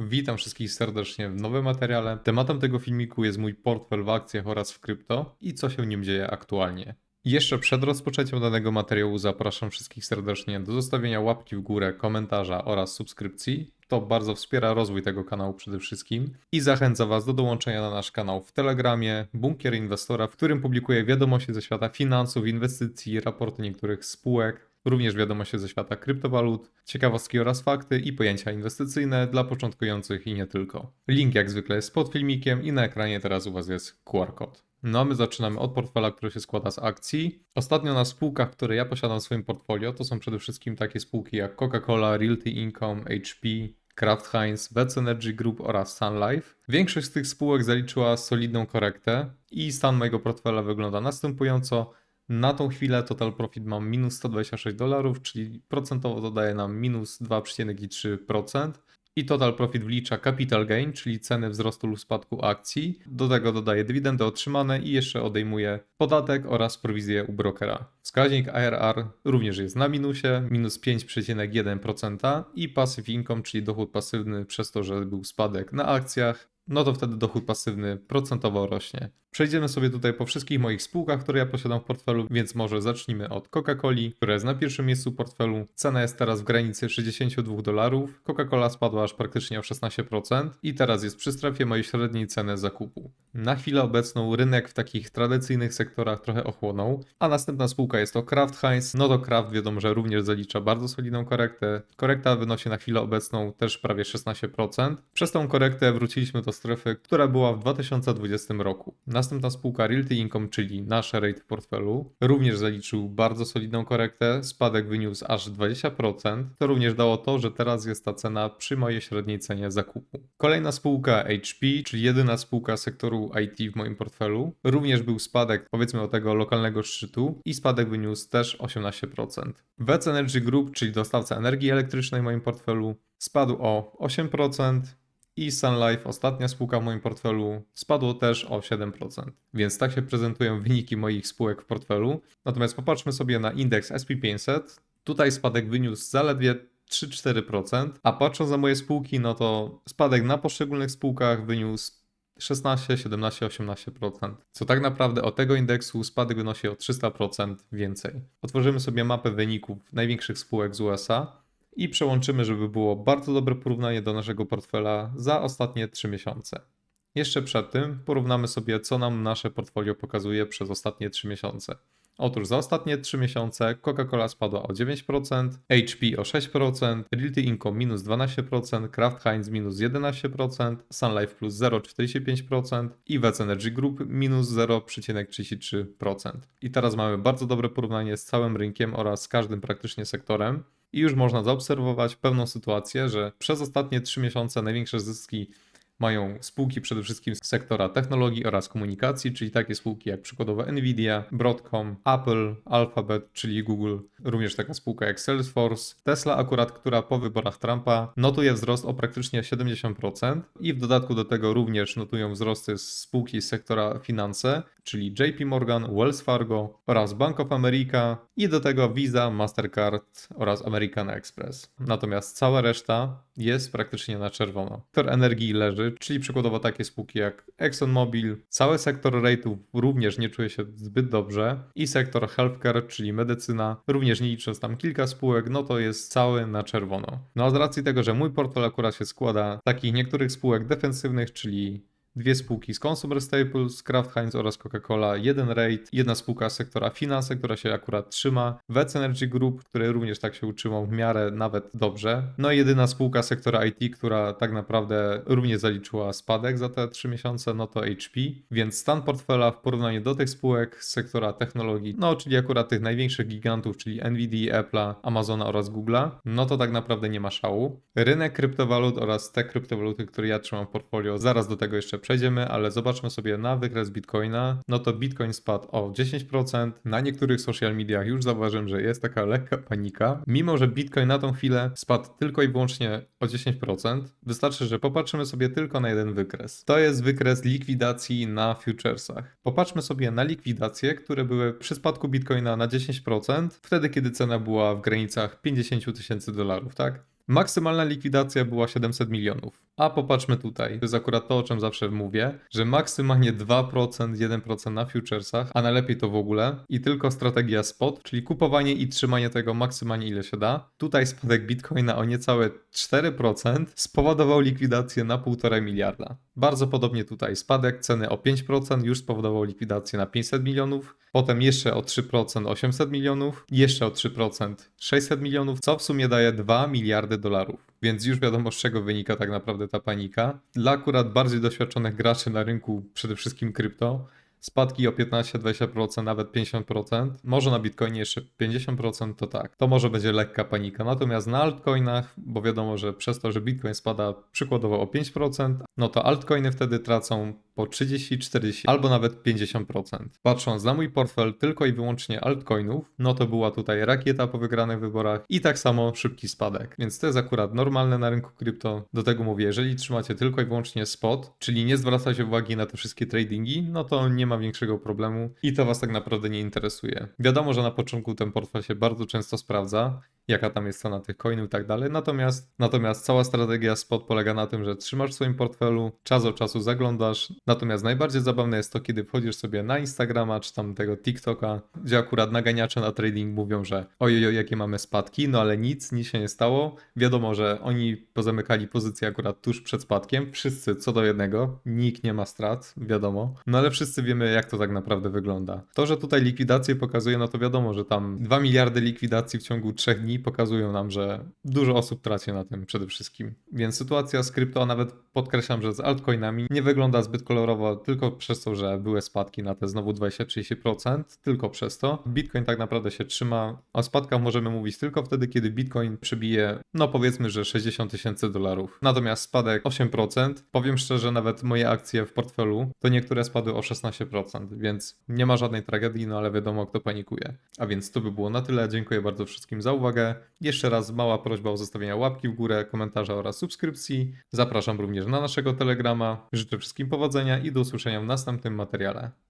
Witam wszystkich serdecznie w nowym materiale. Tematem tego filmiku jest mój portfel w akcjach oraz w krypto i co się nim dzieje aktualnie. Jeszcze przed rozpoczęciem danego materiału zapraszam wszystkich serdecznie do zostawienia łapki w górę, komentarza oraz subskrypcji. To bardzo wspiera rozwój tego kanału przede wszystkim i zachęca Was do dołączenia na nasz kanał w Telegramie Bunkier Inwestora, w którym publikuję wiadomości ze świata finansów, inwestycji, raporty niektórych spółek, również wiadomości ze świata kryptowalut, ciekawostki oraz fakty i pojęcia inwestycyjne dla początkujących i nie tylko. Link jak zwykle jest pod filmikiem i na ekranie teraz u Was jest QR kod. No a my zaczynamy od portfela, który się składa z akcji. Ostatnio na spółkach, które ja posiadam w swoim portfolio, to są przede wszystkim takie spółki jak Coca-Cola, Realty Income, HP, Kraft Heinz, Vets Energy Group oraz Sun Life. Większość z tych spółek zaliczyła solidną korektę i stan mojego portfela wygląda następująco. Na tą chwilę total profit mam minus 126 dolarów, czyli procentowo dodaje nam minus 2,3%. I total profit wlicza capital gain, czyli ceny wzrostu lub spadku akcji. Do tego dodaje dywidendy otrzymane i jeszcze odejmuje podatek oraz prowizję u brokera. Wskaźnik ARR również jest na minusie, minus 5,1% i passive income, czyli dochód pasywny przez to, że był spadek na akcjach, no to wtedy dochód pasywny procentowo rośnie. Przejdziemy sobie tutaj po wszystkich moich spółkach, które ja posiadam w portfelu, więc może zacznijmy od Coca-Coli, która jest na pierwszym miejscu portfelu. Cena jest teraz w granicy 62 dolarów. Coca-Cola spadła aż praktycznie o 16% i teraz jest przy strefie mojej średniej ceny zakupu. Na chwilę obecną rynek w takich tradycyjnych sektorach trochę ochłonął, a następna spółka jest to Kraft Heinz. No to Kraft wiadomo, że również zalicza bardzo solidną korektę. Korekta wynosi na chwilę obecną też prawie 16%. Przez tą korektę wróciliśmy do strefy, która była w 2020 roku. Następna spółka Realty Income, czyli nasz rate w portfelu, również zaliczył bardzo solidną korektę. Spadek wyniósł aż 20%. To również dało to, że teraz jest ta cena przy mojej średniej cenie zakupu. Kolejna spółka HP, czyli jedyna spółka sektoru IT w moim portfelu. Również był spadek, powiedzmy o tego lokalnego szczytu i spadek wyniósł też 18%. Vets Energy Group, czyli dostawca energii elektrycznej w moim portfelu, spadł o 8%. I Sun Life, ostatnia spółka w moim portfelu, spadło też o 7%. Więc tak się prezentują wyniki moich spółek w portfelu. Natomiast popatrzmy sobie na indeks SP500. Tutaj spadek wyniósł zaledwie 3-4%, a patrząc na moje spółki, no to spadek na poszczególnych spółkach wyniósł 16, 17, 18%. Co tak naprawdę od tego indeksu spadek wynosi o 300% więcej. Otworzymy sobie mapę wyników największych spółek z USA i przełączymy, żeby było bardzo dobre porównanie do naszego portfela za ostatnie 3 miesiące. Jeszcze przed tym porównamy sobie, co nam nasze portfolio pokazuje przez ostatnie 3 miesiące. Otóż za ostatnie 3 miesiące Coca-Cola spadła o 9%, HP o 6%, Realty Income minus 12%, Kraft Heinz minus 11%, Sun Life plus 0,45% i Vets Energy Group minus 0,33%. I teraz mamy bardzo dobre porównanie z całym rynkiem oraz z każdym praktycznie sektorem. I już można zaobserwować pewną sytuację, że przez ostatnie 3 miesiące największe zyski mają spółki przede wszystkim z sektora technologii oraz komunikacji, czyli takie spółki jak przykładowo Nvidia, Broadcom, Apple, Alphabet, czyli Google, również taka spółka jak Salesforce, Tesla akurat, która po wyborach Trumpa notuje wzrost o praktycznie 70% i w dodatku do tego również notują wzrosty z spółki z sektora finanse, czyli JP Morgan, Wells Fargo oraz Bank of America i do tego Visa, Mastercard oraz American Express. Natomiast cała reszta jest praktycznie na czerwono. Sektor energii leży, czyli przykładowo takie spółki jak ExxonMobil, cały sektor rate'ów również nie czuje się zbyt dobrze i sektor healthcare, czyli medycyna, również nie licząc tam kilka spółek, no to jest cały na czerwono. No a z racji tego, że mój portfel akurat się składa z takich niektórych spółek defensywnych, czyli dwie spółki z Consumer Staples, Kraft Heinz oraz Coca-Cola, jeden rate, jedna spółka z sektora finanse, która się akurat trzyma, Vets Energy Group, które również tak się utrzymał w miarę nawet dobrze, no i jedyna spółka sektora IT, która tak naprawdę również zaliczyła spadek za te 3 miesiące, no to HP, więc stan portfela w porównaniu do tych spółek z sektora technologii, no czyli akurat tych największych gigantów, czyli Nvidia, Apple'a, Amazona oraz Google'a, no to tak naprawdę nie ma szału. Rynek kryptowalut oraz te kryptowaluty, które ja trzymam w portfolio, zaraz do tego jeszcze przejdziemy, ale zobaczmy sobie na wykres Bitcoina. No to Bitcoin spadł o 10%. Na niektórych social mediach już zauważyłem, że jest taka lekka panika. Mimo, że Bitcoin na tą chwilę spadł tylko i wyłącznie o 10%, wystarczy, że popatrzymy sobie tylko na jeden wykres. To jest wykres likwidacji na futuresach. Popatrzmy sobie na likwidacje, które były przy spadku Bitcoina na 10%, wtedy kiedy cena była w granicach 50 tysięcy dolarów, tak? Maksymalna likwidacja była 700 milionów. A popatrzmy tutaj, to jest akurat to, o czym zawsze mówię, że maksymalnie 2%, 1% na futuresach, a najlepiej to w ogóle i tylko strategia spot, czyli kupowanie i trzymanie tego maksymalnie ile się da. Tutaj spadek bitcoina o niecałe 4% spowodował likwidację na 1,5 miliarda. Bardzo podobnie tutaj spadek ceny o 5% już spowodował likwidację na 500 milionów, potem jeszcze o 3% 800 milionów, jeszcze o 3% 600 milionów, co w sumie daje 2 miliardy dolarów. Więc już wiadomo z czego wynika tak naprawdę ta panika. Dla akurat bardziej doświadczonych graczy na rynku, przede wszystkim krypto, spadki o 15-20%, nawet 50%, może na Bitcoinie jeszcze 50%, to tak, to może będzie lekka panika. Natomiast na altcoinach, bo wiadomo, że przez to, że Bitcoin spada przykładowo o 5%, no to altcoiny wtedy tracą po 30, 40 albo nawet 50%. Patrząc na mój portfel tylko i wyłącznie altcoinów, no to była tutaj rakieta po wygranych wyborach i tak samo szybki spadek. Więc to jest akurat normalne na rynku krypto. Do tego mówię, jeżeli trzymacie tylko i wyłącznie spot, czyli nie zwraca się uwagi na te wszystkie tradingi, no to nie ma większego problemu i to was tak naprawdę nie interesuje. Wiadomo, że na początku ten portfel się bardzo często sprawdza, jaka tam jest cena tych coinów i tak dalej. Natomiast, natomiast cała strategia spot polega na tym, że trzymasz w swoim portfelu, czas od czasu zaglądasz. Natomiast najbardziej zabawne jest to, kiedy wchodzisz sobie na Instagrama czy tam tego TikToka, gdzie akurat naganiacze na trading mówią, że ojej, jakie mamy spadki, no ale nic, nic się nie stało. Wiadomo, że oni pozamykali pozycję akurat tuż przed spadkiem. Wszyscy co do jednego, nikt nie ma strat, wiadomo. No ale wszyscy wiemy, jak to tak naprawdę wygląda. To, że tutaj likwidację pokazuje, no to wiadomo, że tam 2 miliardy likwidacji w ciągu 3 dni pokazują nam, że dużo osób traci na tym przede wszystkim. Więc sytuacja z krypto, a nawet podkreślam, że z altcoinami nie wygląda zbyt kolorowo tylko przez to, że były spadki na te znowu 20-30%, tylko przez to. Bitcoin tak naprawdę się trzyma. O spadkach możemy mówić tylko wtedy, kiedy Bitcoin przebije, no powiedzmy, że 60 tysięcy dolarów. Natomiast spadek 8%, powiem szczerze, nawet moje akcje w portfelu, to niektóre spadły o 16%, więc nie ma żadnej tragedii, no ale wiadomo, kto panikuje. A więc to by było na tyle. Dziękuję bardzo wszystkim za uwagę. Jeszcze raz mała prośba o zostawienia łapki w górę, komentarza oraz subskrypcji. Zapraszam również na naszego Telegrama. Życzę wszystkim powodzenia i do usłyszenia w następnym materiale.